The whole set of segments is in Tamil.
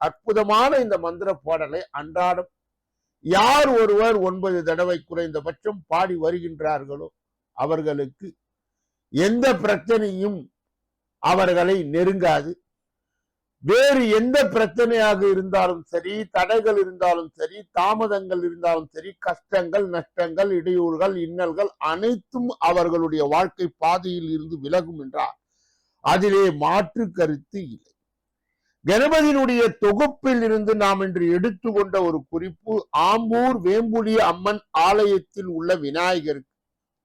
அற்புதமான இந்த மந்திர பாடலை அன்றாடம் யார் ஒருவர் ஒன்பது தடவை குறைந்தபட்சம் பாடி வருகின்றார்களோ அவர்களுக்கு எந்த பிரச்சனையும் அவர்களை நெருங்காது. வேறு எந்த பிரச்சனையாக இருந்தாலும் சரி தடைகள் இருந்தாலும் சரி தாமதங்கள் இருந்தாலும் சரி கஷ்டங்கள் நஷ்டங்கள் இடையூறுகள் இன்னல்கள் அனைத்தும் அவர்களுடைய வாழ்க்கை பாதையில் இருந்து விலகும் என்றார். அதிலே மாற்று கருத்து இல்லை. கணபதியினுடைய தொகுப்பில் இருந்து நாம் இன்று எடுத்துக்கொண்ட ஒரு குறிப்பு ஆம்பூர் வேம்புலி அம்மன் ஆலயத்தில் உள்ள விநாயகருக்கு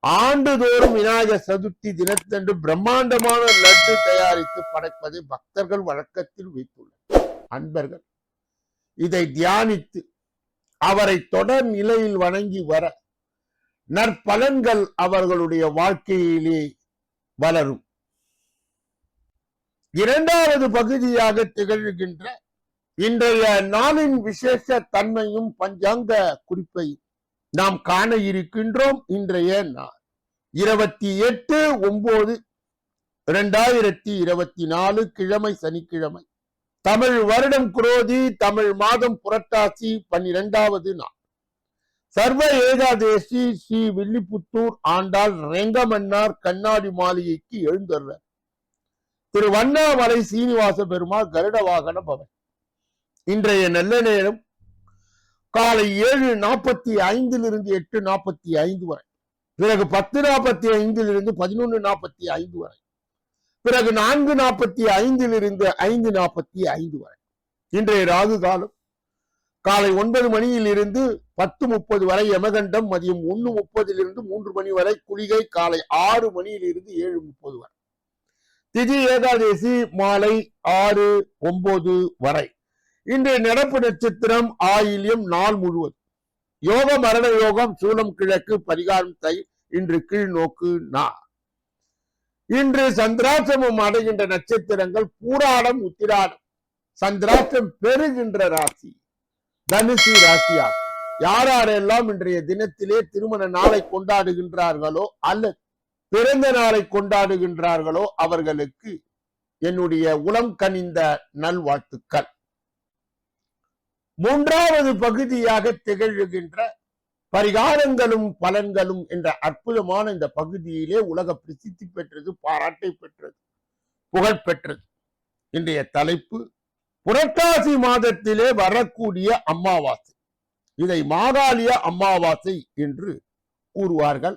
ஆண்டுதோறும் விநாயகர் சதுர்த்தி தினத்தன்று பிரம்மாண்டமான லட்டு தயாரித்து படைப்பதை பக்தர்கள் வழக்கத்தில் வைத்துள்ளனர். அன்பர்கள் இதை தியானித்து அவரை தொடர் நிலையில் வணங்கி வர நற்பலன்கள் அவர்களுடைய வாழ்க்கையிலே வளரும். இரண்டாவது பகுதியாக திகழ்கின்ற இன்றைய நாளின் விசேஷ தன்மையும் பஞ்சாங்க குறிப்பையும் நாம் காண இருக்கின்றோம் இன்றைய நாள். இருபத்தி எட்டு ஒன்பது இரண்டாயிரத்தி இருபத்தி நாலு கிழமை சனிக்கிழமை. தமிழ் வருடம் குரோதி தமிழ் மாதம் புரட்டாசி பன்னிரெண்டாவது நாள். சர்வ ஏகாதேசி ஸ்ரீ வில்லிபுத்தூர் ஆண்டாள் ரெங்கமன்னார் கண்ணாடி மாளிகைக்கு எழுந்தருளர் திரு வண்ணாமலை சீனிவாச பெருமாள் கருட வாகன பவன் இன்றைய நல்ல நேரம் காலை ஏழு நாற்பத்தி ஐந்திலிருந்து எட்டு நாற்பத்தி ஐந்து வரை. பிறகு பத்து நாற்பத்தி ஐந்திலிருந்து பதினொன்று நாற்பத்தி ஐந்து வரை. பிறகு நான்கு நாற்பத்தி ஐந்திலிருந்து ஐந்து நாற்பத்தி ஐந்து வரை. இன்றைய ராகு காலம் காலை ஒன்பது மணியில் இருந்து பத்து முப்பது வரை யமகண்டம் மதியம் ஒன்று முப்பதிலிருந்து மூன்று மணி வரை குளிகை காலை ஆறு மணியிலிருந்து ஏழு முப்பது வரை. திதி ஏகாதசி மாலை ஆறு ஒன்பது வரை. இன்றைய நடப்பு நட்சத்திரம் ஆயில்யம் நாள் முழுவதும். யோக மரண யோகம் சூலம் கிழக்கு பரிகாரம் தை இன்று கீழ் நோக்கு நா. இன்று சந்திராசிரமம் அடைகின்ற நட்சத்திரங்கள் பூராடம் உத்திராடம். சந்திராஷ்டிரம் பெறுகின்ற ராசி. தனுசு ராசியாகும். யாரெல்லாம் இன்றைய தினத்திலே திருமண நாளை கொண்டாடுகின்றார்களோ அல்லது பிறந்த நாளை கொண்டாடுகின்றார்களோ அவர்களுக்கு என்னுடைய உளம் கனிந்த நல்வாழ்த்துக்கள். மூன்றாவது பகுதியாக திகழ்கின்ற பரிகாரங்களும் பலன்களும் என்ற அற்புதமான இந்த பகுதியிலே உலக பிரசித்தி பெற்றது பாராட்டை பெற்றது புகழ் பெற்றது. இன்றைய தலைப்பு புரட்டாசி மாதத்திலே வரக்கூடிய அமாவாசை. இதை மாகாளிய அமாவாசை என்று கூறுவார்கள்.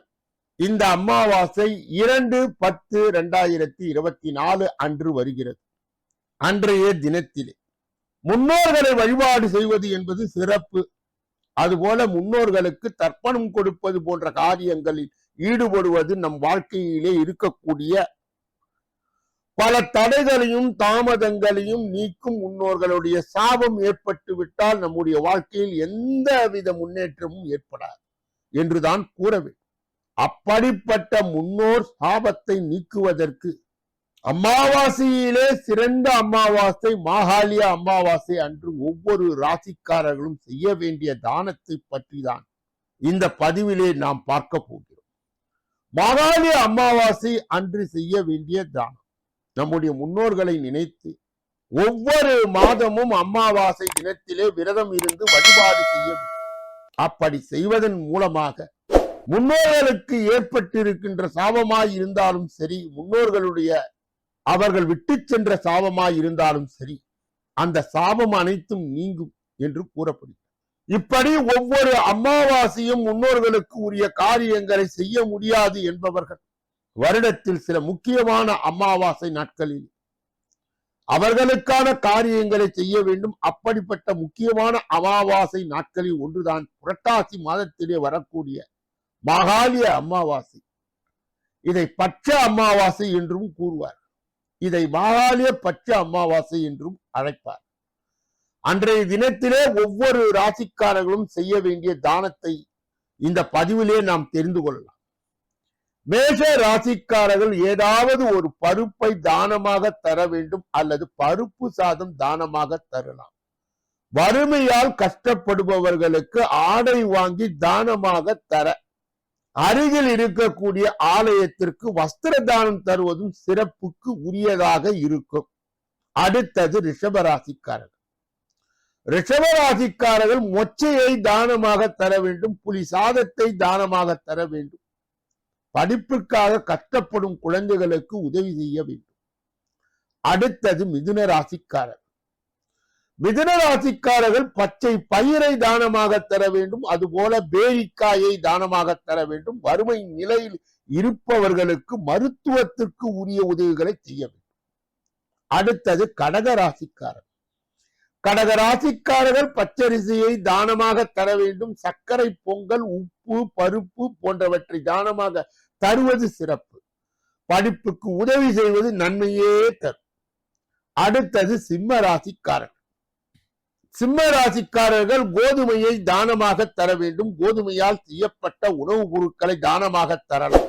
இந்த அமாவாசை இரண்டு பத்து இரண்டாயிரத்தி இருபத்தி நாலு அன்று வருகிறது. அன்றைய தினத்திலே. முன்னோர்களை வழிபாடு செய்வது என்பது சிறப்பு. அதுபோல முன்னோர்களுக்கு தர்ப்பணம் கொடுப்பது போன்ற காரியங்களில் ஈடுபடுவது நம் வாழ்க்கையிலே இருக்கக்கூடிய பல தடைகளையும் தாமதங்களையும் நீக்கும் முன்னோர்களுடைய சாபம் ஏற்பட்டு விட்டால் நம்முடைய வாழ்க்கையில் எந்த வித முன்னேற்றமும் ஏற்படாது. என்றுதான் கூற வேண்டும். அப்படிப்பட்ட முன்னோர் சாபத்தை நீக்குவதற்கு அமாவாசையிலே சிறந்த அமாவாசை மாகாளிய அமாவாசை அன்று ஒவ்வொரு ராசிக்காரர்களும் செய்ய வேண்டிய தானத்தை பற்றி தான் இந்த பதிவிலே நாம் பார்க்க போகிறோம் மாகாளிய அமாவாசை அன்று செய்ய வேண்டிய தானம் நம்முடைய முன்னோர்களை நினைத்து ஒவ்வொரு மாதமும் அமாவாசை தினத்திலே விரதம் இருந்து வழிபாடு செய்ய வேண்டும். அப்படி செய்வதன் மூலமாக முன்னோர்களுக்கு ஏற்பட்டிருக்கின்ற சாபமாய் இருந்தாலும் சரி முன்னோர்களுடைய அவர்கள் விட்டு சென்ற சாபமாய் இருந்தாலும் சரி அந்த சாபம் அனைத்தும் நீங்கும் என்று கூறப்படுகிறது. இப்படி ஒவ்வொரு அமாவாசையும் முன்னோர்களுக்கு உரிய காரியங்களை செய்ய முடியாது என்பவர்கள் வருடத்தில் சில முக்கியமான அமாவாசை நாட்களில் அவர்களுக்கான காரியங்களை செய்ய வேண்டும். அப்படிப்பட்ட முக்கியமான அமாவாசை நாட்களில் ஒன்றுதான் புரட்டாசி மாதத்திலே வரக்கூடிய மாகாளிய அமாவாசை இதை பச்ச அமாவாசை என்றும் கூறுவார். இதை மாகாளிய பச்ச அமாவாசை என்றும் அழைப்பார். அன்றைய தினத்திலே ஒவ்வொரு ராசிக்காரர்களும் செய்ய வேண்டிய தானத்தை இந்த பதிவிலே நாம் தெரிந்து கொள்ளலாம். மேஷ ராசிக்காரர்கள் ஏதாவது ஒரு பருப்பை தானமாக தர வேண்டும் அல்லது பருப்பு சாதம் தானமாக தரலாம். வறுமையால் கஷ்டப்படுபவர்களுக்கு ஆடை வாங்கி தானமாக தர அருகில் இருக்கக்கூடிய ஆலயத்திற்கு வஸ்திர தானம் தருவதும் சிறப்புக்கு உரியதாக இருக்கும். அடுத்தது ரிஷபராசிக்காரர்கள். ரிஷபராசிக்காரர்கள் மொச்சையை தானமாக தர வேண்டும் புலி சாதத்தை தானமாக தர வேண்டும். படிப்புக்காக கஷ்டப்படும் குழந்தைகளுக்கு உதவி செய்ய வேண்டும். அடுத்தது மிதுன ராசிக்காரர் மிதுன ராசிக்காரர்கள் பச்சை பயிரை தானமாக தர வேண்டும் அதுபோல பேரிக்காயை தானமாக தர வேண்டும். வறுமை நிலையில் இருப்பவர்களுக்கு மருத்துவத்திற்கு உரிய உதவிகளை செய்ய வேண்டும். அடுத்தது கடக ராசிக்காரர் கடக ராசிக்காரர்கள் பச்சரிசியை தானமாக தர வேண்டும். சர்க்கரை பொங்கல் உப்பு பருப்பு போன்றவற்றை தானமாக தருவது சிறப்பு. படிப்புக்கு உதவி செய்வது நன்மையே தரும். அடுத்தது சிம்ம ராசிக்காரன் சிம்ம ராசிக்காரர்கள் கோதுமையை தானமாக தர வேண்டும். கோதுமையால் செய்யப்பட்ட உணவுப் பொருட்களை தானமாக தரலாம்.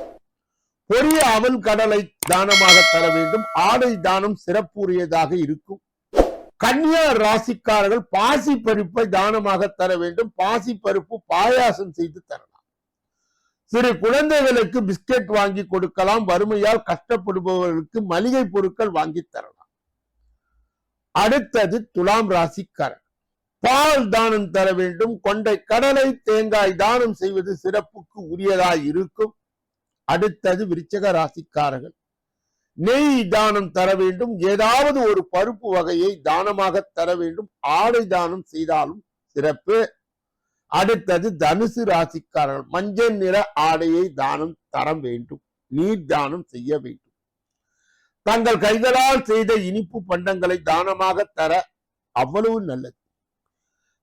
பொரிய அவல் கடலை தானமாக தர வேண்டும். ஆடை தானம் சிறப்புரியதாக இருக்கும். கன்னியா ராசிக்காரர்கள் பாசி பருப்பை தானமாக தர வேண்டும். பாசி பருப்பு பாயாசம் செய்து தரலாம். சிறு குழந்தைகளுக்கு பிஸ்கெட் வாங்கி கொடுக்கலாம். வறுமையால் கஷ்டப்படுபவர்களுக்கு மளிகை பொருட்கள் வாங்கி தரலாம். அடுத்தது துலாம் ராசிக்காரர் பால் தானம் தர வேண்டும். கொண்டை கடலை தேங்காய் தானம் செய்வது சிறப்புக்கு உரியதாய் இருக்கும். அடுத்தது விருச்சக ராசிக்காரர்கள். நெய் தானம் தர வேண்டும். ஏதாவது ஒரு பருப்பு வகையை தானமாக தர வேண்டும். ஆடை தானம் செய்தாலும் சிறப்பு. அடுத்தது தனுசு ராசிக்காரர்கள். மஞ்சள் நிற ஆடையை தானம் தர வேண்டும். நீர் தானம் செய்ய வேண்டும். தங்கள் கைகளால் செய்த இனிப்பு பண்டங்களை தானமாக தர அவ்வளவு நல்லது.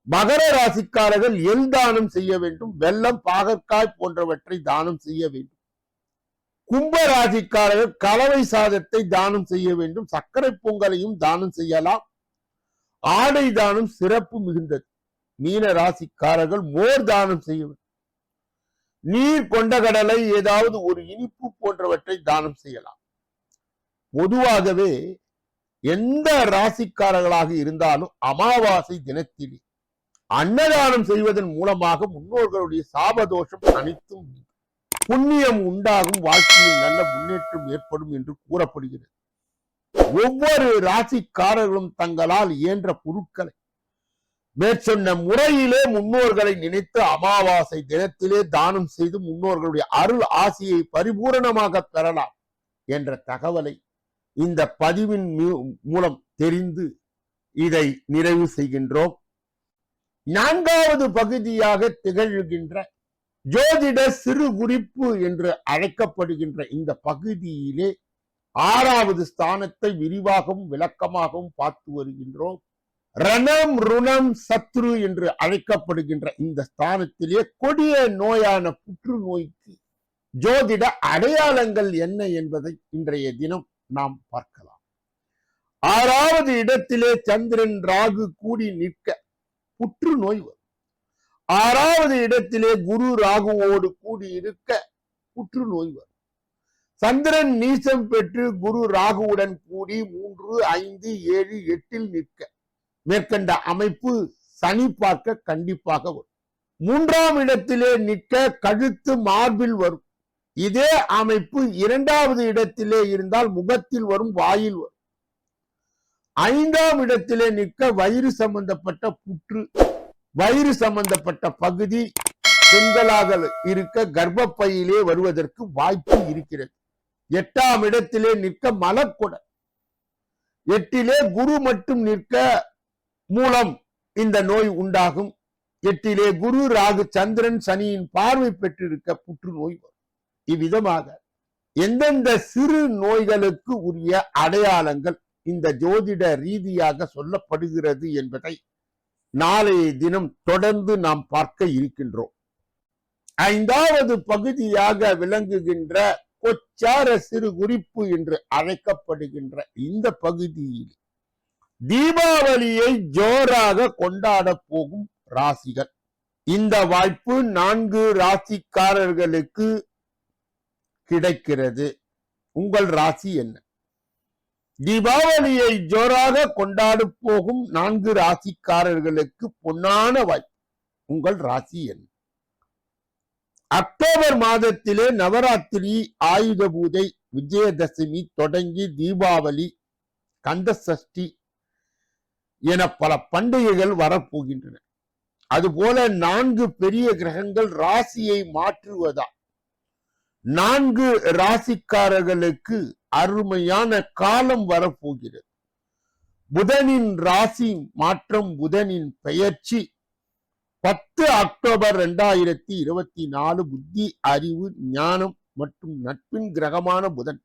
மகர ராசிக்காரர்கள் எல் தானம் செய்ய வேண்டும் வெள்ளம் பாகற்காய் போன்றவற்றை தானம் செய்ய வேண்டும். கும்ப ராசிக்காரர்கள் கலவை சாதத்தை தானம் செய்ய வேண்டும் சர்க்கரை பொங்கலையும் தானம் செய்யலாம். ஆடை தானம் சிறப்பு மிகுந்தது. மீன ராசிக்காரர்கள் மோர் தானம் செய்ய வேண்டும். நீர் கொண்ட கடலை ஏதாவது ஒரு இனிப்பு போன்றவற்றை தானம் செய்யலாம். பொதுவாகவே எந்த ராசிக்காரர்களாக இருந்தாலும் அமாவாசை தினத்திலே அன்னதானம் செய்வதன் மூலமாக முன்னோர்களுடைய சாபதோஷம் அனைத்தும் புண்ணியம் உண்டாகும். வாழ்க்கையில் நல்ல முன்னேற்றம் ஏற்படும் என்று கூறப்படுகிறது. ஒவ்வொரு ராசிக்காரர்களும் தங்களால் இயன்ற பொருட்களை மேற்சொன்ன முறையிலே முன்னோர்களை நினைத்து அமாவாசை தினத்திலே தானம் செய்து முன்னோர்களுடைய அருள் ஆசியை பரிபூரணமாக பெறலாம் என்ற தகவலை இந்த பதிவின் மூ- மூலம் தெரிந்து இதை நிறைவு செய்கின்றோம். நான்காவது பகுதியாக திகழ்கின்ற ஜோதிட சிறு குறிப்பு என்று அழைக்கப்படுகின்ற இந்த பகுதியிலே ஆறாவது ஸ்தானத்தை விரிவாகவும் விளக்கமாகவும் பார்த்து வருகின்றோம். ரணம் ருணம் சத்ரு என்று அழைக்கப்படுகின்ற இந்த ஸ்தானத்திலே கொடிய நோயான புற்றுநோய்க்கு ஜோதிட அடையாளங்கள் என்ன என்பதை இன்றைய தினம் நாம் பார்க்கலாம். ஆறாவது இடத்திலே சந்திரன் ராகு கூடி நிற்க புற்றுநோய் வரும். ஆறாவது இடத்திலே குரு ராகுவோடு கூடி இருக்க புற்றுநோய் வரும். சந்திரன் நீசம் பெற்று குரு ராகுவுடன் கூடி மூன்று ஐந்து ஏழு எட்டில் நிற்க மேற்கண்ட அமைப்பு சனி பார்க்க கண்டிப்பாக வரும். மூன்றாம் இடத்திலே நிற்க கழுத்து மார்பில் வரும். இதே அமைப்பு இரண்டாவது இடத்திலே இருந்தால் முகத்தில் வரும் வாயில் வரும். ஐந்தாம் இடத்திலே நிற்க வயிறு சம்பந்தப்பட்ட புற்று வயிறு சம்பந்தப்பட்ட பகுதி பெண்களாக இருக்க கர்ப்பப்பையிலே வருவதற்கு வாய்ப்பு இருக்கிறது. எட்டாம் இடத்திலே நிற்க மலக்குடல் எட்டிலே குரு மட்டும் நிற்க மூலம் இந்த நோய் உண்டாகும். எட்டிலே குரு ராகு சந்திரன் சனியின் பார்வை பெற்றிருக்க புற்றுநோய் வரும். இவ்விதமாக எந்தெந்த சிறு நோய்களுக்கு உரிய அடையாளங்கள் இந்த ஜோதிட ரீதியாக சொல்லப்படுகிறது என்பதை நாளைய தினம் தொடர்ந்து நாம் பார்க்க இருக்கின்றோம். ஐந்தாவது பகுதியாக விளங்குகின்ற கொச்சார சிறு குறிப்பு என்று அழைக்கப்படுகின்ற இந்த பகுதியில் தீபாவளியை ஜோராக கொண்டாட போகும் ராசிகள். இந்த வாய்ப்பு நான்கு ராசிக்காரர்களுக்கு கிடைக்கிறது. உங்கள் ராசி என்ன? தீபாவளியை ஜோராக கொண்டாட போகும் நான்கு ராசிக்காரர்களுக்கு பொன்னான வாய்ப்பு உங்கள் ராசி என்ன அக்டோபர் மாதத்திலே நவராத்திரி ஆயுத பூஜை விஜயதசமி தொடங்கி தீபாவளி கந்த சஷ்டி என பல பண்டிகைகள் வரப்போகின்றன. அதுபோல நான்கு பெரிய கிரகங்கள் ராசியை மாற்றுவதா? நான்கு ராசிக்காரர்களுக்கு அருமையான காலம் வரப்போகிறது. புதனின் ராசி மாற்றம் புதனின் பெயர்ச்சி. பத்து அக்டோபர் இரண்டாயிரத்தி இருபத்தி நாலு புத்தி அறிவு ஞானம் மற்றும் நட்பின் கிரகமான புதன்.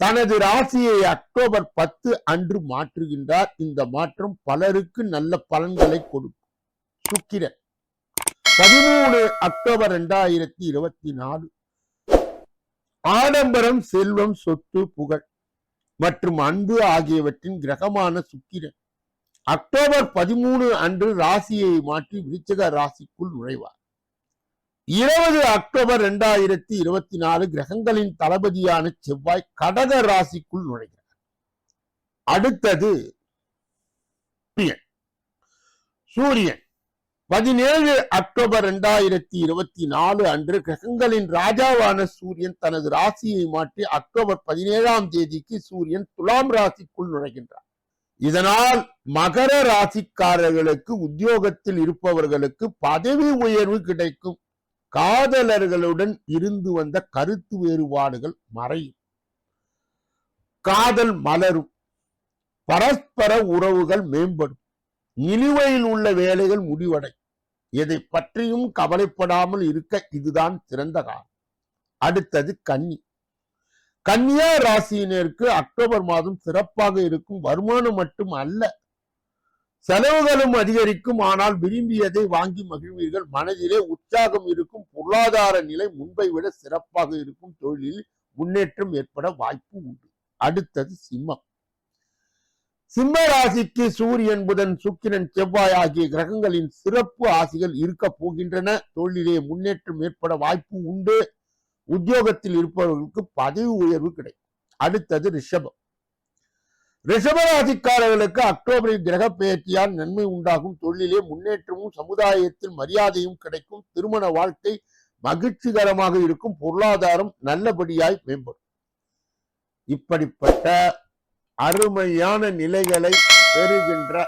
தனது ராசியை அக்டோபர் பத்து அன்று மாற்றுகின்றார். இந்த மாற்றம் பலருக்கு நல்ல பலன்களை கொடுக்கும். சுக்கிரன். பதிமூணு அக்டோபர் இரண்டாயிரத்தி இருபத்தி நாலு ஆடம்பரம் செல்வம் சொத்து புகழ் மற்றும் அன்பு ஆகியவற்றின் கிரகமான சுக்கிரன். அக்டோபர் பதிமூணு அன்று ராசியை மாற்றி விருச்சக ராசிக்குள் நுழைவார். இருபது அக்டோபர் இரண்டாயிரத்தி இருபத்தி நாலு கிரகங்களின் தளபதியான செவ்வாய் கடக ராசிக்குள் நுழைகிறார். அடுத்தது சூரியன். சூரியன். பதினேழு அக்டோபர் இரண்டாயிரத்தி இருபத்தி நாலு அன்று கிரகங்களின் ராஜாவான சூரியன் தனது ராசியை மாற்றி அக்டோபர் பதினேழாம் தேதிக்கு சூரியன் துலாம் ராசிக்குள் நுழைகின்றார். இதனால் மகர ராசிக்காரர்களுக்கு உத்தியோகத்தில் இருப்பவர்களுக்கு பதவி உயர்வு கிடைக்கும். காதலர்களுடன் இருந்து வந்த கருத்து வேறுபாடுகள் மறையும். காதல் மலரும். பரஸ்பர உறவுகள் மேம்படும். நிலுவையில் உள்ள வேலைகள் முடிவடை. எதை பற்றியும் கவலைப்படாமல் இருக்க இதுதான் சிறந்த காலம். அடுத்தது கன்னி. கன்னியா ராசியினருக்கு அக்டோபர் மாதம் சிறப்பாக இருக்கும் வருமானம் மட்டும் அல்ல. செலவுகளும் அதிகரிக்கும் ஆனால் விரும்பியதை வாங்கி மகிழ்வீர்கள். மனதிலே உற்சாகம் இருக்கும் பொருளாதார நிலை முன்பை விட சிறப்பாக இருக்கும். தொழிலில் முன்னேற்றம் ஏற்பட வாய்ப்பு உண்டு. அடுத்தது சிம்மம். சிம்ம ராசிக்கு சூரியன் புதன் சுக்கிரன் செவ்வாய் ஆகிய கிரகங்களின் சிறப்பு ஆசிகள் இருக்க போகின்றன. தொழிலே முன்னேற்றம் ஏற்பட வாய்ப்பு உண்டு. உத்தியோகத்தில் இருப்பவர்களுக்கு பதவி உயர்வு கிடைக்கும். அடுத்தது ரிஷபம். ரிஷபராசிக்காரர்களுக்கு அக்டோபரில் கிரக பெயர்ச்சியால் நன்மை உண்டாகும். தொழிலே முன்னேற்றமும் சமுதாயத்தில் மரியாதையும் கிடைக்கும். திருமண வாழ்க்கை மகிழ்ச்சிகரமாக இருக்கும். பொருளாதாரம் நல்லபடியாய் மேம்படும். இப்படிப்பட்ட அருமையான நிலைகளை பெறுகின்ற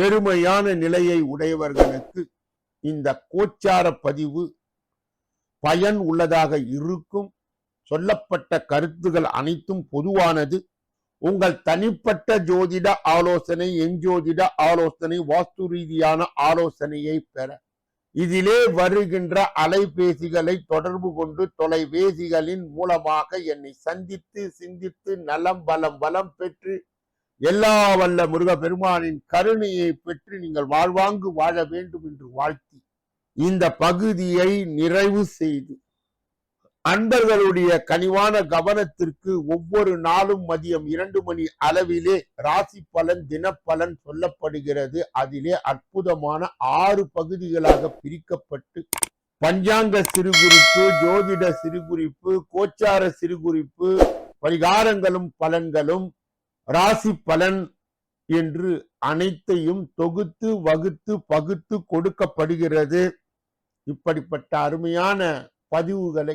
பெருமையான நிலையை உடையவர்களுக்கு இந்த கோச்சார பதிவு பயன் உள்ளதாக இருக்கும். சொல்லப்பட்ட கருத்துகள் அனைத்தும் பொதுவானது. உங்கள் தனிப்பட்ட ஜோதிட ஆலோசனை எஞ்சோதிட ஆலோசனை வாஸ்து ரீதியான ஆலோசனையை பெற இதிலே வருகின்ற அலைபேசிகளை தொடர்பு கொண்டு தொலைபேசிகளின் மூலமாக என்னை சந்தித்து சிந்தித்து நலம் பலம் பலம் பெற்று எல்லா வல்ல முருகப்பெருமானின் கருணையை பெற்று நீங்கள் வாழ்வாங்கு வாழ வேண்டும் என்று வாழ்த்தி இந்த பகுதியை நிறைவு செய்து அன்பர்களுடைய கனிவான கவனத்திற்கு ஒவ்வொரு நாளும் மதியம் இரண்டு மணி அளவிலே ராசி பலன் தினப்பலன் சொல்லப்படுகிறது. அதிலே அற்புதமான ஆறு பகுதிகளாக பிரிக்கப்பட்டு பஞ்சாங்க சிறுகுறிப்பு ஜோதிட சிறுகுறிப்பு கோச்சார சிறுகுறிப்பு பரிகாரங்களும் பலன்களும் ராசி பலன் என்று அனைத்தையும் தொகுத்து வகுத்து பகுத்து கொடுக்கப்படுகிறது. இப்படிப்பட்ட அருமையான பதிவுகளை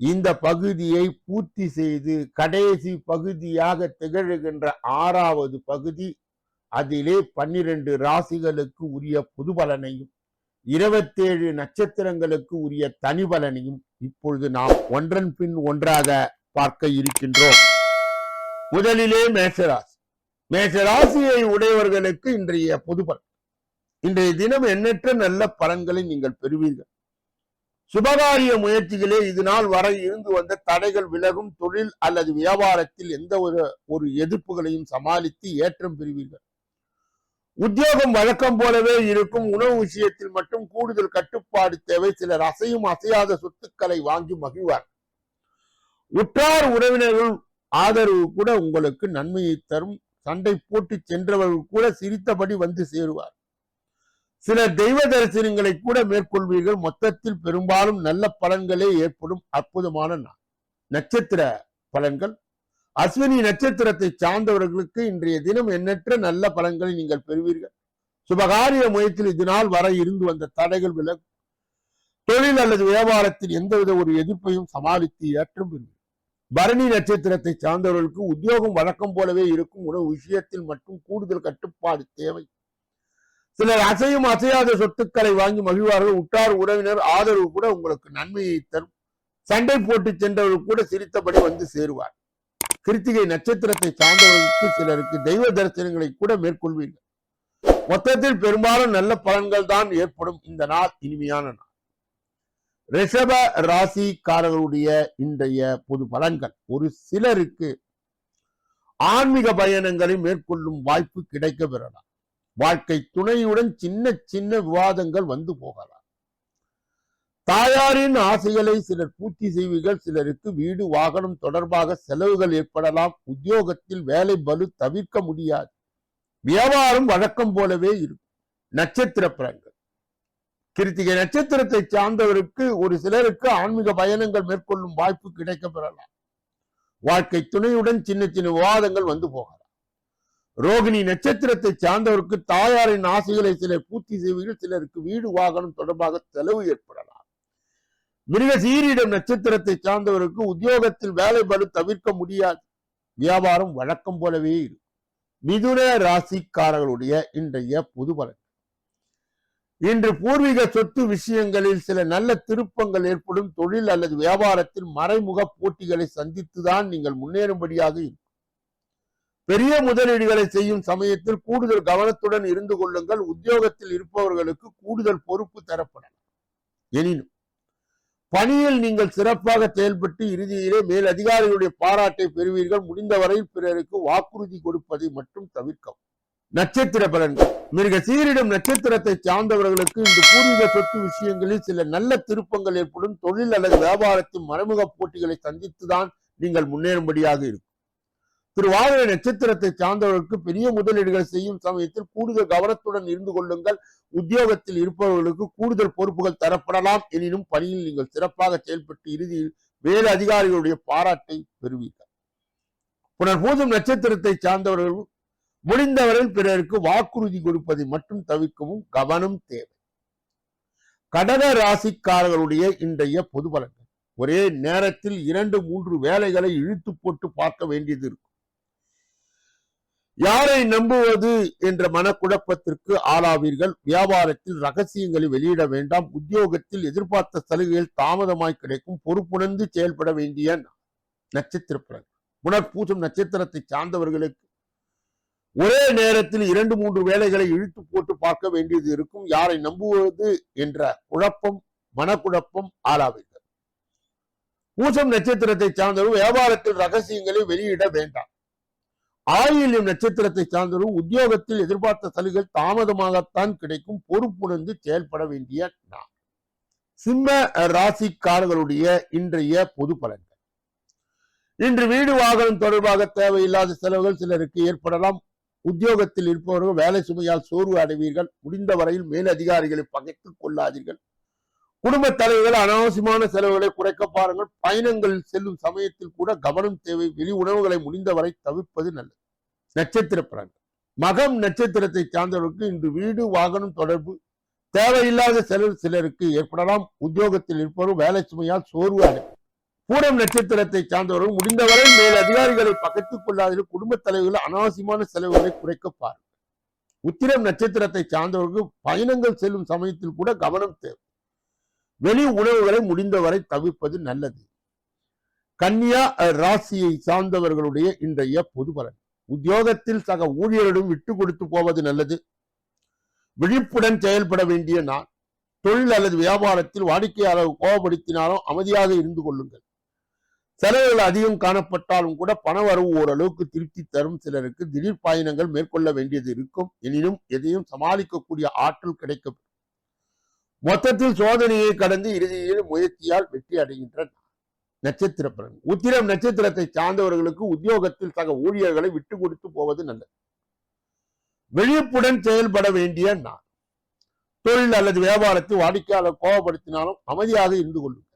இந்த பகுதியை பூர்த்தி செய்து கடைசி பகுதியாக திகழ்கின்ற ஆறாவது பகுதி அதிலே பன்னிரண்டு ராசிகளுக்கு உரிய புது பலனையும் இருபத்தேழு நட்சத்திரங்களுக்கு உரிய தனி பலனையும் இப்பொழுது நாம் ஒன்றன் பின் ஒன்றாக பார்க்க இருக்கின்றோம். முதலிலே மேஷராசி. மேஷராசியை உடையவர்களுக்கு இன்றைய பொது பலன். இன்றைய தினம் எண்ணற்ற நல்ல பலன்களை நீங்கள் பெறுவீர்கள். சுபகாரிய முயற்சிகளே இது நாள் வரை இருந்து வந்த தடைகள் விலகும் தொழில் அல்லது வியாபாரத்தில் எந்த ஒரு ஒரு எதிர்ப்புகளையும் சமாளித்து ஏற்றம் பெறுவீர்கள். உத்தியோகம் வழக்கம் போலவே இருக்கும் உணவு விஷயத்தில் மட்டும் கூடுதல் கட்டுப்பாடு தேவை. சிலர் அசையும் அசையாத சொத்துக்களை வாங்கி மகிழ்வார். உற்றார் உறவினர்கள் ஆதரவு கூட உங்களுக்கு நன்மையை தரும். சண்டை போட்டு சென்றவர்கள் கூட சிரித்தபடி வந்து சேருவார். சில தெய்வ தரிசனங்களை கூட மேற்கொள்வீர்கள். மொத்தத்தில் பெரும்பாலும் நல்ல பலன்களே ஏற்படும் அற்புதமான நட்சத்திர பலன்கள். அஸ்வினி நட்சத்திரத்தை சார்ந்தவர்களுக்கு இன்றைய தினம் எண்ணற்ற நல்ல பலன்களை நீங்கள் பெறுவீர்கள். சுபகாரிய முயற்சியில் இதனால் வர இருந்து வந்த தடைகள் விலகும். தொழில் அல்லது வியாபாரத்தில் எந்தவித ஒரு எதிர்ப்பையும் சமாளித்து ஏற்றம் பெறுவீர்கள். பரணி நட்சத்திரத்தை சார்ந்தவர்களுக்கு உத்தியோகம் வழக்கம் போலவே இருக்கும். உணவு விஷயத்தில் மட்டும் கூடுதல் கட்டுப்பாடு தேவை. சிலர் அசையும் அசையாத சொத்துக்களை வாங்கி மகிழ்வார்கள். உற்றார் உறவினர் ஆதரவு கூட உங்களுக்கு நன்மையை தரும். சண்டை போட்டு சென்றவர்கள் கூட சிரித்தபடி வந்து சேருவார். கிருத்திகை நட்சத்திரத்தை சார்ந்தவர்களுக்கு சிலருக்கு தெய்வ தரிசனங்களை கூட மேற்கொள்வீர்கள். மொத்தத்தில் பெரும்பாலும் நல்ல பலன்கள் தான் ஏற்படும் இந்த நாள் இனிமையான நாள். ரிஷப ராசிக்காரர்களுடைய இன்றைய பொது பலன்கள். ஒரு சிலருக்கு ஆன்மீக பயணங்களை மேற்கொள்ளும் வாய்ப்பு கிடைக்க பெறலாம். வாழ்க்கை துணையுடன் சின்ன சின்ன விவாதங்கள் வந்து போகலாம். தாயாரின் ஆசைகளை சிலர் பூர்த்தி செய்வீர்கள் சிலருக்கு வீடு வாகனம் தொடர்பாக செலவுகள் ஏற்படலாம் உத்தியோகத்தில் வேலை பலு தவிர்க்க முடியாது. வியாபாரம் வழக்கம் போலவே இருக்கும். நட்சத்திர பலன்கள். கிருத்திகை நட்சத்திரத்தை சார்ந்தவருக்கு ஒரு சிலருக்கு ஆன்மீக பயணங்கள் மேற்கொள்ளும் வாய்ப்பு கிடைக்க பெறலாம் வாழ்க்கை துணையுடன் சின்ன சின்ன விவாதங்கள் வந்து போகலாம். ரோகிணி நட்சத்திரத்தை சார்ந்தவருக்கு தாயாரின் ஆசைகளை சிலர் பூர்த்தி செய்வீர்கள் சிலருக்கு வீடு வாகனம் தொடர்பாக செலவு ஏற்படலாம். மிருக சீரிடம் நட்சத்திரத்தை சார்ந்தவருக்கு உத்தியோகத்தில் வேலை பலு தவிர்க்க முடியாது. வியாபாரம் வழக்கம் போலவே இருக்கும் மிதுன ராசிக்காரர்களுடைய இன்றைய பொது பலன். இன்று பூர்வீக சொத்து விஷயங்களில் சில நல்ல திருப்பங்கள் ஏற்படும். தொழில் அல்லது வியாபாரத்தில் மறைமுக போட்டிகளை சந்தித்துதான் நீங்கள் முன்னேறும்படியாக இருக்கும். பெரிய முதலீடுகளை செய்யும் சமயத்தில் கூடுதல் கவனத்துடன் இருந்து கொள்ளுங்கள். உத்தியோகத்தில் இருப்பவர்களுக்கு கூடுதல் பொறுப்பு தரப்படலாம். எனினும் பணியில் நீங்கள் சிறப்பாக செயல்பட்டு இறுதியிலே மேல் அதிகாரிகளுடைய பாராட்டை பெறுவீர்கள். முடிந்தவரை பிறருக்கு வாக்குறுதி கொடுப்பதை மட்டும் தவிர்க்கவும். நட்சத்திர பலன்கள். மிருக சீரிடம் நட்சத்திரத்தை சார்ந்தவர்களுக்கு இந்த பூர்வீக சொத்து விஷயங்களில் சில நல்ல திருப்பங்கள் ஏற்படும். தொழில் அல்லது வியாபாரத்தின் மறைமுக போட்டிகளை சந்தித்துதான் நீங்கள் முன்னேறும்படியாக இருக்கும். திருவாதிரை நட்சத்திரத்தை சார்ந்தவர்களுக்கு பெரிய முதலீடுகள் செய்யும் சமயத்தில் கூடுதல் கவனத்துடன் இருந்து கொள்ளுங்கள். உத்தியோகத்தில் இருப்பவர்களுக்கு கூடுதல் பொறுப்புகள் தரப்படலாம். எனினும் பணியில் நீங்கள் சிறப்பாக செயல்பட்டு இறுதியில் வேறு அதிகாரிகளுடைய பாராட்டை பெறுவீர்கள். புனர்பூதம் நட்சத்திரத்தை சார்ந்தவர்கள் முடிந்தவரையில் பிறருக்கு வாக்குறுதி கொடுப்பதை மட்டும் தவிர்க்கவும் கவனம் தேவை. கடக ராசிக்காரர்களுடைய இன்றைய பொது பலன்கள். ஒரே நேரத்தில் இரண்டு மூன்று வேலைகளை இழுத்து போட்டு பார்க்க வேண்டியது இருக்கும். யாரை நம்புவது என்ற மனக்குழப்பத்திற்கு ஆளாவீர்கள். வியாபாரத்தில் ரகசியங்களை வெளியிட வேண்டாம். உத்தியோகத்தில் எதிர்பார்த்த சலுகைகள் தாமதமாய் கிடைக்கும். பொறுப்புணர்ந்து செயல்பட வேண்டிய நட்சத்திர பலன் புனர்பூசம் நட்சத்திரத்தை சார்ந்தவர்களுக்கு ஒரே நேரத்தில் இரண்டு மூன்று வேலைகளை இழுத்து போட்டு பார்க்க வேண்டியது இருக்கும். யாரை நம்புவது என்ற குழப்பம் மனக்குழப்பம் ஆளாவீர்கள். பூசம் நட்சத்திரத்தை சார்ந்தவர்கள் வியாபாரத்தில் ரகசியங்களை வெளியிட வேண்டாம். ஆயுள் நட்சத்திரத்தை சார்ந்தவர்கள் உத்தியோகத்தில் எதிர்பார்த்த சலுகைகள் தாமதமாகத்தான் கிடைக்கும். பொறுப்புணர்ந்து செயல்பட வேண்டிய நாள். சிம்ம ராசிக்காரர்களுடைய இன்றைய பொது பலன்கள். இன்று வீடு வாகனம் தொடர்பாக தேவையில்லாத செலவுகள் சிலருக்கு ஏற்படலாம். உத்தியோகத்தில் இருப்பவர்கள் வேலை சுமையால் சோர்வு அடைவீர்கள். முடிந்த வரையில் மேல் அதிகாரிகளை பகைத்துக் கொள்ளாதீர்கள். குடும்ப தலைவர்கள் அனாவசியமான செலவுகளை குறைக்க பாருங்கள். பயணங்கள் செல்லும் சமயத்தில் கூட கவனம் தேவை. வெளி உணவுகளை முடிந்தவரை தவிர்ப்பது நல்லது. நட்சத்திர பலன்கள் மகம் நட்சத்திரத்தை சார்ந்தவருக்கு இன்று வீடு வாகனம் தொடர்பு தேவையில்லாத செலவு சிலருக்கு ஏற்படலாம். உத்தியோகத்தில் இருப்பவரும் வேலை சுமையால் சோர்வு பூரம் நட்சத்திரத்தை சார்ந்தவரும் முடிந்தவரை மேல் அதிகாரிகளை பகைத்துக் கொள்ளாதீர்கள். குடும்ப தலைவர்கள் அனாவசியமான செலவுகளை குறைக்க பாருங்கள். உத்திரம் நட்சத்திரத்தை சார்ந்தவருக்கு பயணங்கள் செல்லும் சமயத்தில் கூட கவனம் தேவை. வெளி உணவுகளை முடிந்தவரை தவிர்ப்பது நல்லது. கன்னியா ராசியை சார்ந்தவர்களுடைய இன்றைய பொது பலன். உத்தியோகத்தில் சக ஊழியரிடம் விட்டு கொடுத்து போவது நல்லது. விழிப்புடன் செயல்பட வேண்டிய நான் தொழில் அல்லது வியாபாரத்தில் வாடிக்கையாளர் கோபப்படுத்தினாலும் அமைதியாக இருந்து கொள்ளுங்கள். செலவுகள் அதிகம் காணப்பட்டாலும் கூட பண வரவு ஓரளவுக்கு திருப்தி தரும் சிலருக்கு திடீர் பயணங்கள் மேற்கொள்ள வேண்டியது இருக்கும். எனினும் எதையும் சமாளிக்கக்கூடிய ஆற்றல் கிடைக்கப்படும் மொத்தத்தில் சோதனையை கடந்து இறுதியில் முயற்சியால் வெற்றி அடைகின்ற நட்சத்திர பலன் உத்திரம் நட்சத்திரத்தை சார்ந்தவர்களுக்கு உத்தியோகத்தில் சக ஊழியர்களை விட்டு கொடுத்து போவது நல்லது. விழிப்புடன் செயல்பட வேண்டிய நான் தொழில் அல்லது வியாபாரத்தை வாடிக்கையாளர் கோபப்படுத்தினாலும் அமைதியாக இருந்து கொள்ளுங்கள்.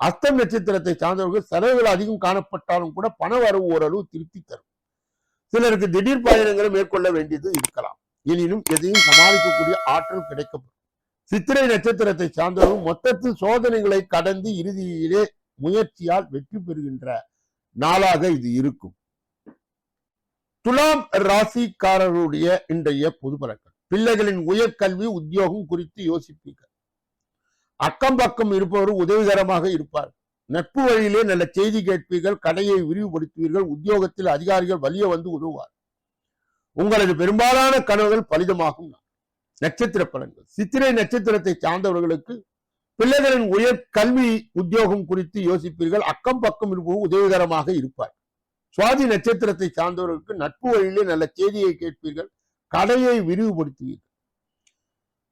அஸ்தம் நட்சத்திரத்தை சார்ந்தவர்கள் செலவுகள் அதிகம் காணப்பட்டாலும் கூட பண வரவு ஓரளவு திருப்தி தரும். சிலருக்கு திடீர் பயணங்களை மேற்கொள்ள வேண்டியது இருக்கலாம். எனினும் எதையும் சமாளிக்கக்கூடிய ஆற்றல் கிடைக்கப்படும் சித்திரை நட்சத்திரத்தை சார்ந்தவர்கள் மொத்தத்தில் சோதனைகளை கடந்து இறுதியிலே முயற்சியால் வெற்றி பெறுகின்ற நாளாக இது இருக்கும். துலாம் ராசிக்காரருடைய இன்றைய பொது பழக்கம். பிள்ளைகளின் உயர்கல்வி உத்தியோகம் குறித்து யோசிப்பீர்கள். அக்கம் பக்கம் இருப்பவர் உதவிகரமாக இருப்பார் நட்பு வழியிலே நல்ல செய்தி கேட்பீர்கள் கடையை விரிவுபடுத்துவீர்கள் உத்தியோகத்தில் அதிகாரிகள் வலிய வந்து உதவுவார் உங்களது பெரும்பாலான கனவுகள் பலிதமாகும். நட்சத்திர பலன்கள் சித்திரை நட்சத்திரத்தை சார்ந்தவர்களுக்கு பிள்ளைகளின் உயர் கல்வி உத்தியோகம் குறித்து யோசிப்பீர்கள். அக்கம் பக்கம் இருப்பவும் உதவிகரமாக இருப்பார் சுவாதி நட்சத்திரத்தை சார்ந்தவர்களுக்கு நட்பு வழியிலே நல்ல செய்தியை கேட்பீர்கள். கடையை விரிவுபடுத்துவீர்கள்.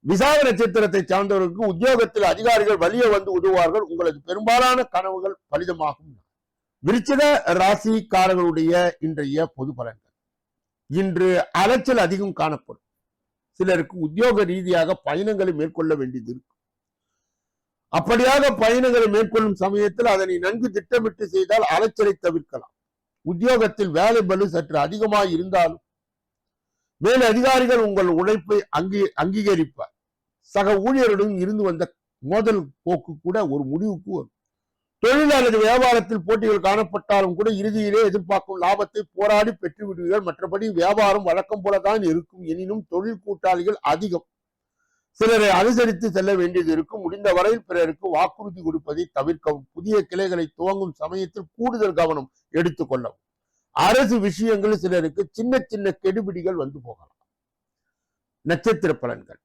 விசாக நட்சத்திரத்தை சார்ந்தவர்களுக்கு உத்தியோகத்தில் அதிகாரிகள் வலிய வந்து உதவுவார்கள். உங்களது பெரும்பாலான கனவுகள் பலிதமாகும். விருச்சிக ராசிக்காரர்களுடைய இன்றைய பொது பலன்கள். இன்று அலைச்சல் அதிகம் காணப்படும். சிலருக்கு உத்தியோக ரீதியாக பயணங்களை மேற்கொள்ள வேண்டியது இருக்கும். அப்படியாக பயணங்களை மேற்கொள்ளும் சமயத்தில் அதனை நன்கு திட்டமிட்டு செய்தால் அலைச்சலை தவிர்க்கலாம். உத்தியோகத்தில் வேலை பலு சற்று அதிகமாக இருந்தாலும் மேல் அதிகாரிகள் உங்கள் உழைப்பை அங்கீ அங்கீகரிப்பார். சக ஊழியருடன் இருந்து வந்த மோதல் போக்கு கூட ஒரு முடிவுக்கு வரும். தொழில் அல்லது வியாபாரத்தில் போட்டிகள் காணப்பட்டாலும் கூட இறுதியிலே எதிர்பார்க்கும் லாபத்தை போராடி பெற்று விடுவீர்கள் மற்றபடி வியாபாரம் வழக்கம் போலதான் இருக்கும். எனினும் தொழில் கூட்டாளிகள் அதிகம். சிலரை அனுசரித்து செல்ல வேண்டியது இருக்கும். முடிந்த வரையில் பிறருக்கு வாக்குறுதி கொடுப்பதை தவிர்க்கவும். புதிய கிளைகளை துவங்கும் சமயத்தில் கூடுதல் கவனம் எடுத்துக்கொள்ளவும் அரசு விஷயங்கள் சிலருக்கு சின்ன சின்ன கெடுபிடிகள் வந்து போகலாம். நட்சத்திர பலன்கள்.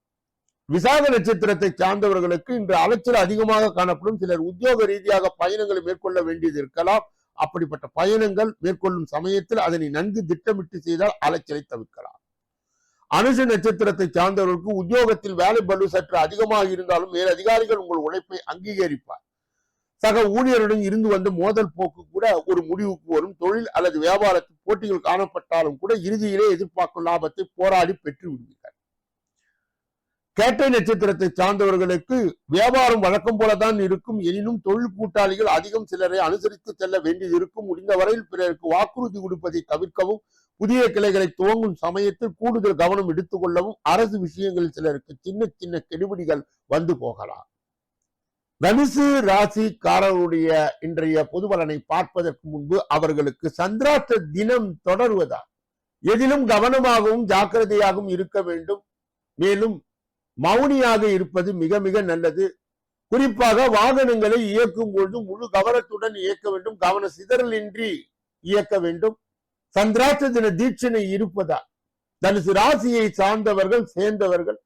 விசாக நட்சத்திரத்தை சார்ந்தவர்களுக்கு இன்று அலைச்சல் அதிகமாக காணப்படும். சிலர் உத்தியோக ரீதியாக பயணங்களை மேற்கொள்ள வேண்டியது இருக்கலாம். அப்படிப்பட்ட பயணங்கள் மேற்கொள்ளும் சமயத்தில் அதனை நன்கு திட்டமிட்டு செய்தால் அலைச்சலை தவிர்க்கலாம். அனுச நட்சத்திரத்தை சார்ந்தவர்களுக்கு உத்தியோகத்தில் வேலை பலு சற்று அதிகமாக இருந்தாலும் மேல் அதிகாரிகள் உங்கள் உழைப்பை அங்கீகரிப்பார். சக ஊழியருடன் இருந்து வந்த மோதல் போக்கு கூட ஒரு முடிவுக்கு வரும். தொழில் அல்லது வியாபாரத்தில் போட்டிகள் காணப்பட்டாலும் கூட இறுதியிலே எதிர்பார்க்கும் லாபத்தை போராடி பெற்று விடுவீர்கள் கேட்டை நட்சத்திரத்தை சார்ந்தவர்களுக்கு வியாபாரம் வழக்கம் போலதான் இருக்கும். எனினும் தொழில் கூட்டாளிகள் அதிகம் சிலரை அனுசரித்து செல்ல வேண்டியது இருக்கும். முடிந்த வரையில் பிறருக்கு வாக்குறுதி கொடுப்பதை தவிர்க்கவும் புதிய கிளைகளை துவங்கும் சமயத்தில் கூடுதல் கவனம் எடுத்துக்கொள்ளவும் அரசு விஷயங்களில் சிலருக்கு சின்ன சின்ன கெடுபிடிகள் வந்து போகலாம். தனுசு ராசிக்காரருடைய இன்றைய பொது பலனை பார்ப்பதற்கு முன்பு அவர்களுக்கு சந்திராஷ்ட தினம் தொடர்வதா? எதிலும் கவனமாகவும் ஜாக்கிரதையாகவும் இருக்க வேண்டும். மேலும் மௌனியாக இருப்பது மிக மிக நல்லது. குறிப்பாக வாகனங்களை இயக்கும் பொழுது முழு கவனத்துடன் இயக்க வேண்டும். கவன சிதறலின்றி இயக்க வேண்டும். சந்திராட்ச தின தீட்சணை இருப்பதால். தனுசு ராசியை சார்ந்தவர்கள் சேர்ந்தவர்கள்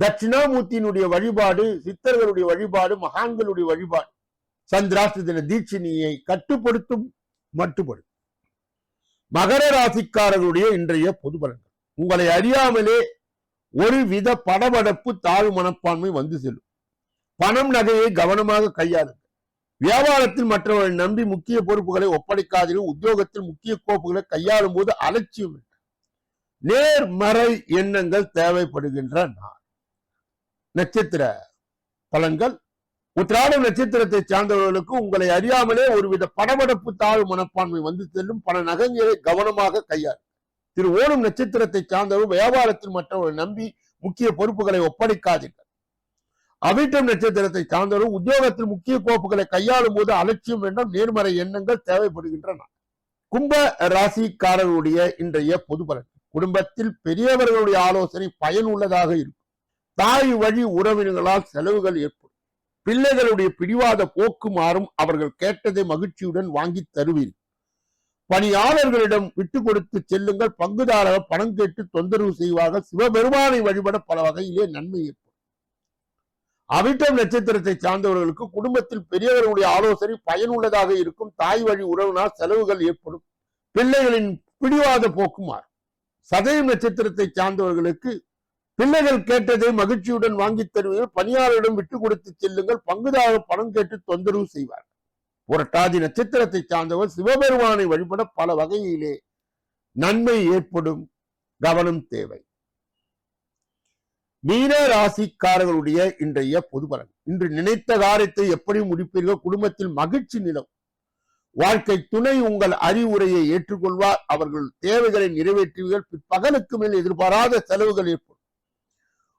தட்சிணாமூர்த்தியினுடைய வழிபாடு சித்தர்களுடைய வழிபாடு மகான்களுடைய வழிபாடு சந்திராஷ்ட தின தீட்சணியை கட்டுப்படுத்தும் மட்டுப்படுத்தும். மகர ராசிக்காரர்களுடைய இன்றைய பொது பலன்கள். உங்களை அறியாமலே ஒரு வித படபடப்பு தாழ்வு மனப்பான்மை வந்து செல்லும். பணம் நகையை கவனமாக கையாளுங்கள். வியாபாரத்தில் மற்றவர்களை நம்பி முக்கிய பொறுப்புகளை ஒப்படைக்காதீர்கள். உத்தியோகத்தில் முக்கிய கோப்புகளை கையாளும் போது அலட்சியம் நேர்மறை எண்ணங்கள் தேவைப்படுகின்ற நாள் நட்சத்திர பலன்கள். உத்திராட நட்சத்திரத்தை சார்ந்தவர்களுக்கு உங்களை அறியாமலே ஒருவித படபடப்பு தாழ்வு மனப்பான்மை வந்து செல்லும். பல நகங்களை கவனமாக கையாளும் திரு ஓணம் நட்சத்திரத்தை சார்ந்தவர் வியாபாரத்தில் மற்றவர்களை நம்பி முக்கிய பொறுப்புகளை ஒப்படைக்காதீர்கள். அவிட்டம் நட்சத்திரத்தை சார்ந்தவர் உத்தியோகத்தில் முக்கிய கோப்புகளை கையாளும் போது அலட்சியம் வேண்டும் நேர்மறை எண்ணங்கள் தேவைப்படுகின்றன. கும்ப ராசிக்காரருடைய இன்றைய பொது பலன். குடும்பத்தில் பெரியவர்களுடைய ஆலோசனை பயனுள்ளதாக இருக்கும். தாய் வழி உறவினர்களால் செலவுகள் ஏற்படும். பிள்ளைகளுடைய பிடிவாத போக்கு மாறும். அவர்கள் கேட்டதை மகிழ்ச்சியுடன் வாங்கி தருவீர்கள். பணியாளர்களிடம் விட்டு கொடுத்து செல்லுங்கள். பங்குதாரர் பணம் கேட்டு தொந்தரவு செய்வார்கள். சிவபெருமானை வழிபட பல வகையிலே நன்மை ஏற்படும். அவிட்டம் நட்சத்திரத்தை சார்ந்தவர்களுக்கு குடும்பத்தில் பெரியவர்களுடைய ஆலோசனை பயனுள்ளதாக இருக்கும். தாய் வழி உறவினால் செலவுகள் ஏற்படும். பிள்ளைகளின் பிடிவாத போக்குமார் சதயம் நட்சத்திரத்தை சார்ந்தவர்களுக்கு பிள்ளைகள் கேட்டதை மகிழ்ச்சியுடன் வாங்கி தருவீர்கள். பணியாளரிடம் விட்டு கொடுத்து செல்லுங்கள். பங்குதாரர் பணம் கேட்டு தொந்தரவு செய்வார் புரட்டாதி நட்சத்திரத்தை சார்ந்தவர் சிவபெருமானை வழிபட பல வகையிலே நன்மை ஏற்படும் கவனம் தேவை. மீன ராசிக்காரர்களுடைய இன்றைய பொதுபலன் இன்று நினைத்த காரியத்தை எப்படி முடிப்பீர்கள்? குடும்பத்தில் மகிழ்ச்சி நிலம் வாழ்க்கை துணை உங்கள் அறிவுரையை ஏற்றுக்கொள்வார். அவர்கள் தேவைகளை நிறைவேற்றுவீர்கள். பிற்பகலுக்கு மேல் எதிர்பாராத செலவுகள் ஏற்படும்.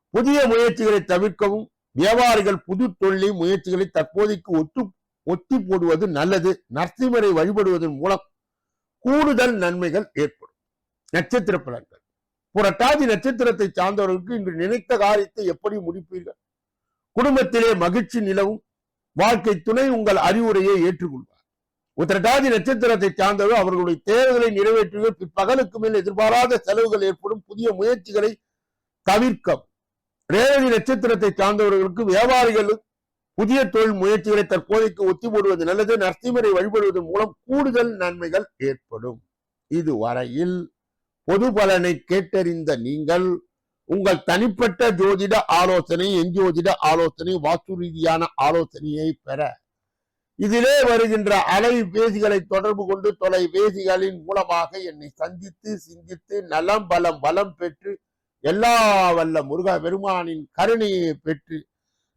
புதிய முயற்சிகளை தவிர்க்கவும் வியாபாரிகள் புது தொழிலை முயற்சிகளை தற்போதைக்கு ஒத்து ஒத்தி போடுவது நல்லது நரசிம்மரை வழிபடுவதன் மூலம் கூடுதல் நன்மைகள் ஏற்படும். நட்சத்திர பலன்கள். புரட்டாதி நட்சத்திரத்தை சார்ந்தவர்களுக்கு இன்று நினைத்த காரியத்தை எப்படி முடிப்பீர்கள்? குடும்பத்திலே மகிழ்ச்சி நிலவும். வாழ்க்கை துணை உங்கள் அறிவுரையை ஏற்றுக்கொள்வார். உத்திரட்டாதி நட்சத்திரத்தை சார்ந்தவர் அவர்களுடைய தேவைகளை நிறைவேற்றுவீர்கள் பிற்பகலுக்கு மேல் எதிர்பாராத செலவுகள் ஏற்படும். புதிய முயற்சிகளை தவிர்க்கவும். ரேவதி நட்சத்திரத்தை சார்ந்தவர்களுக்கு வியாபாரிகளும் புதிய தொழில் முயற்சிகளை தற்போதைக்கு ஒத்தி போடுவது நல்லது. நரசிம்மரை வழிபடுவதன் மூலம் கூடுதல் நன்மைகள் ஏற்படும். இதுவரையில் பொது பலனை கேட்டறிந்த நீங்கள் உங்கள் தனிப்பட்ட ஜோதிட ஆலோசனை எஞ்சோதிட ஆலோசனை வாஸ்து ரீதியான ஆலோசனையை பெற. இதிலே வருகின்ற அலைபேசிகளை தொடர்பு கொண்டு தொலைபேசிகளின் மூலமாக என்னை சந்தித்து சிந்தித்து நலம் பலம் பலம் பெற்று எல்லா வல்ல முருக பெருமானின் கருணையை பெற்று